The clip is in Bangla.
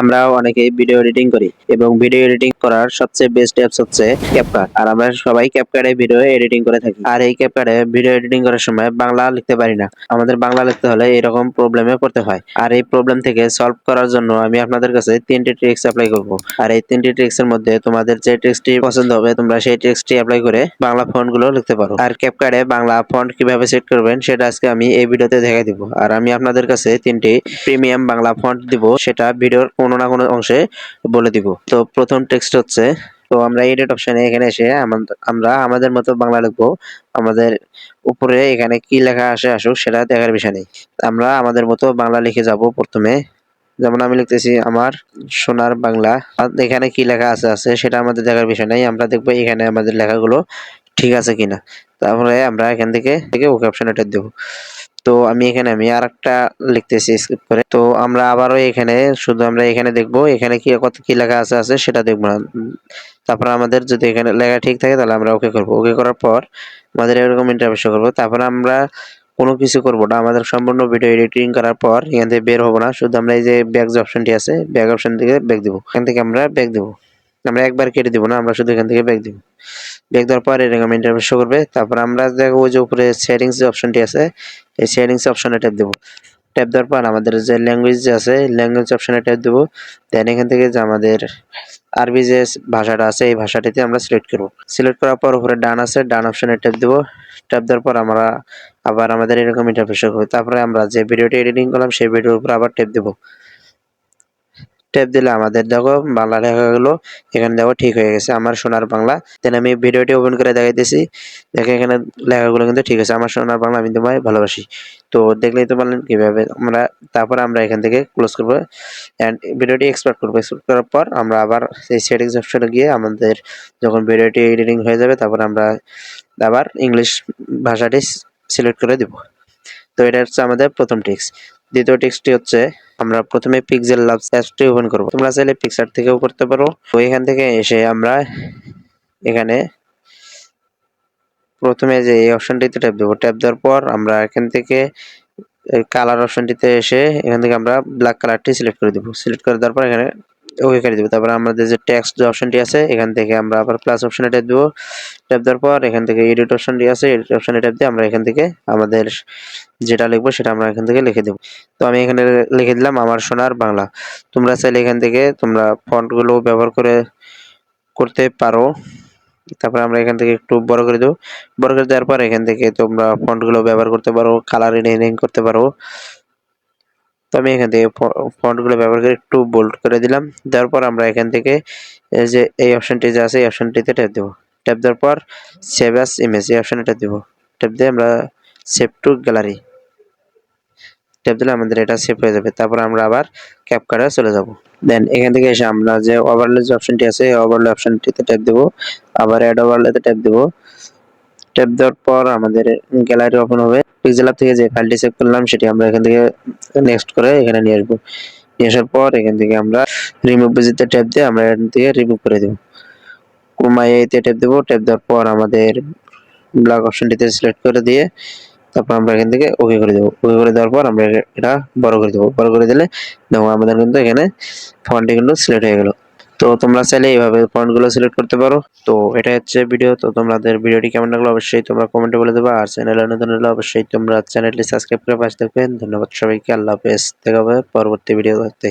আমরা অনেকেই ভিডিও এডিটিং করি এবং ভিডিও এডিটিং করার সবচেয়ে বেস্ট অ্যাপস হচ্ছে ক্যাপকাট আর আমরা সবাই ক্যাপকাটে ভিডিও এডিটিং করে থাকি। আর এই ক্যাপকাটে ভিডিও এডিটিং করার সময় বাংলা লিখতে পারি না। আমাদের বাংলা লিখতে হলে এরকম প্রবলেমে পড়তে হয়। আর এই প্রবলেম থেকে সলভ করার জন্য আমি আপনাদের কাছে তিনটি ট্রিক্স অ্যাপ্লাই করব। আর এই তিনটি ট্রিক্স এর মধ্যে তোমাদের যে ট্রিক্সটি পছন্দ হবে, তোমরা সেই ট্রিক্সটি অ্যাপ্লাই করে বাংলা ফন্টগুলো লিখতে পারো। আর ক্যাপকাটে বাংলা ফন্ট কীভাবে সেট করবেন, সেটা আজকে আমি এই ভিডিওতে দেখাই দিব। আর আমি আপনাদের কাছে তিনটি প্রিমিয়াম বাংলা ফন্ট দিব, সেটা ভিডিওর কোনো না কোনো অংশে বলে দিব। তো প্রথম টেক্সট হচ্ছে, তো আমরা এডিট অপশনে এখানে এসে আমরা আমাদের মতো বাংলা লিখব। আমাদের উপরে এখানে কি লেখা আসে আসুক, সেটা দেখার বিষয় নেই। আমরা আমাদের মতো বাংলা লিখে যাব প্রথমে। যেমন আমি লিখতেছি, আমার সোনার বাংলা। এখানে কি লেখা আছে আছে সেটা আমাদের দেখার বিষয় নাই। আমরা দেখব এখানে আমাদের লেখাগুলো ঠিক আছে কিনা। তারপরে আমরা এখান থেকে থেকে ওকে অপশনে টেপ দেবো। তো আমি এখানে, আমি আর একটা লিখতেছি স্কিপ করে। তো আমরা আবারও এখানে, শুধু আমরা এখানে দেখব, এখানে কি, কত, কি লেখা আছে আছে সেটা দেখব না। তারপর আমাদের যদি এখানে লেখা ঠিক থাকে, তাহলে আমরা ওকে করব। ওকে করার পর আমাদের এরকম ইন্টারভিউ করব। তারপর আমরা কোনো কিছু করব না। আমাদের সম্পূর্ণ ভিডিও এডিটিং করার পর এখান থেকে বের হব না। শুধু আমরা এই যে ব্যাগ যে অপশনটি আছে ব্যাগ অপশন থেকে ব্যাগ দিব। এখান থেকে আমরা ব্যাগ দেবো। আমরা একবার কেটে দিব না, আমরা শুধু এখান থেকে ব্যাগ দিব। ব্যাগ দেওয়ার পর এরকম ইন্টারভিউ শো করবে। তারপর আমরা দেখো যে উপরে সেটিংস যে অপশনটি আছে, এই সেটিংস অপশনে ট্যাপ দেবো। ট্যাপ দেওয়ার পর আমাদের যে ল্যাঙ্গুয়েজ যে আছে ল্যাঙ্গুয়েজ অপশনে ট্যাপ দেবো। দেন এখান থেকে যে আমাদের আরবি যে ভাষাটা আছে, এই ভাষাটিতে আমরা সিলেক্ট করব। সিলেক্ট করার পর উপরে ডান আছে, ডান অপশনে ট্যাপ দেবো। ট্যাপ দেওয়ার পর আমরা আবার আমাদের এরকম ইন্টারফেস হবে তারপরে আমরা যে ভিডিওটি এডিটিং করলাম, সেই ভিডিওর উপর আবার ট্যাপ দেবো। ট্যাপ দিলে আমাদের দেখো বাংলা লেখাগুলো এখানে দেখো ঠিক হয়ে গেছে আমার সোনার বাংলা। দেন আমি ভিডিওটি ওপেন করে দেখাইতেছি, দেখে এখানে লেখাগুলো কিন্তু ঠিক আছে, আমার সোনার বাংলা আমি তোমায় ভালোবাসি। তো দেখলেই তো পারলেন কীভাবে আমরা, তারপর আমরা এখান থেকে ক্লোজ করব। অ্যান্ড ভিডিওটি এক্সপার্ট করব। এক্সপোর্ট করার পর আমরা আবার সেই সেটিংস অপশনে গিয়ে আমাদের যখন ভিডিওটি এডিটিং হয়ে যাবে, তারপর আমরা আবার ইংলিশ ভাষাটি সিলেক্ট করে দিব। তো এটা হচ্ছে আমাদের প্রথম টিক্স দ্বিতীয় টিক্সটি হচ্ছে আমরা প্রথমে পিক্সেল লাভ অ্যাপসটি ওপেন করব। তোমরা চাইলে পিক্সার থেকেও করতে পারো। তো এখান থেকে এসে আমরা এখানে প্রথমে যে এই অপশনটিতে ট্যাপ দেবো। ট্যাপ দেওয়ার পর আমরা এখান থেকে কালার অপশনটিতে এসে এখান থেকে আমরা ব্ল্যাক কালারটি সিলেক্ট করে দেবো। সিলেক্ট করে দেওয়ার পর এখানে ওকে করে দেবো। তারপর আমাদের যে টেক্সট যে অপশনটি আছে, এখান থেকে আমরা আবার প্লাস অপশনে ট্যাপ দেবো। ট্যাপ দেওয়ার পর এখান থেকে এডিট অপশনটি আছে এডিট অপশনে ট্যাপ দিয়ে আমরা এখান থেকে আমাদের যেটা লিখব সেটা আমরা এখান থেকে লিখে দেবো। তো আমি এখানে লিখে দিলাম আমার সোনার বাংলা। তোমরা চাইলে এখান থেকে তোমরা ফন্টগুলো ব্যবহার করে করতে পারো। তারপরে আমরা এখান থেকে একটু বড় করে দেবো। বড় করে দেওয়ার পর এখান থেকে তোমরা ফন্টগুলো ব্যবহার করতে পারো কালার এডিটিং করতে পারো। তো আমি এখান থেকে ফন্টগুলো ব্যবহার করে একটু বোল্ড করে দিলাম। দেওয়ার পর আমরা এখান থেকে যে, এই অপশনটি যে আছে, এই অপশনটিতে ট্যাপ দেবো। ট্যাপ দেওয়ার পর সেভ অ্যাস ইমেজ এই অপশনে ট্যাপ দেবো। ট্যাপ দিয়ে আমরা সেভ টু গ্যালারি ট্যাপ দিলে আমাদের এটা সেভ হয়ে যাবে। তারপর আমরা আবার ক্যাপকাটে চলে যাব। দেন এখান থেকে এসে আমরা যে ওভারলে যে অপশনটি আছে, এই ওভারলে অপশনটিতে ট্যাপ দেবো। আবার অ্যাড ওভারলেতে ট্যাপ দেবো। ট্যাপ দেওয়ার পর আমাদের গ্যালারি ওপেন হবে। পিক্সেল অ্যাপ থেকে যে ফাইলটি সেভ করলাম, সেটি আমরা এখান থেকে নেক্সট করে এখানে নিয়ে আসব। নিয়ে আসার পর এখান থেকে আমরা রিমুভ ভিজিতে ট্যাপ দিয়ে আমরা এখান থেকে রিমুভ করে দেবো। ক্রোমাইতে ট্যাপ দেবো। ট্যাপ দেওয়ার পর আমাদের ব্ল্যাক অপশনটিতে সিলেক্ট করে দিয়ে তারপর আমরা এখান থেকে ওকে করে দেবো। ওকে করে দেওয়ার পর আমরা এটা বড় করে দেবো। বড় করে দিলে দেখো আমাদের কিন্তু এখানে ফন্টটি কিন্তু সিলেক্ট হয়ে গেল। তো তোমরা চাইলে এইভাবে পয়েন্টগুলো সিলেক্ট করতে পারো। তো এটাই হচ্ছে ভিডিও তো তোমাদের ভিডিওটি কেমন লাগল অবশ্যই তোমরা কমেন্টে বলে দেবে। আর চ্যানেলে নতুন হলে অবশ্যই তোমরা চ্যানেলটি সাবস্ক্রাইব করে পাশে থাকবেন। ধন্যবাদ সবাইকে। আল্লাহ হাফেজ। দেখা হবে পরবর্তী ভিডিওতে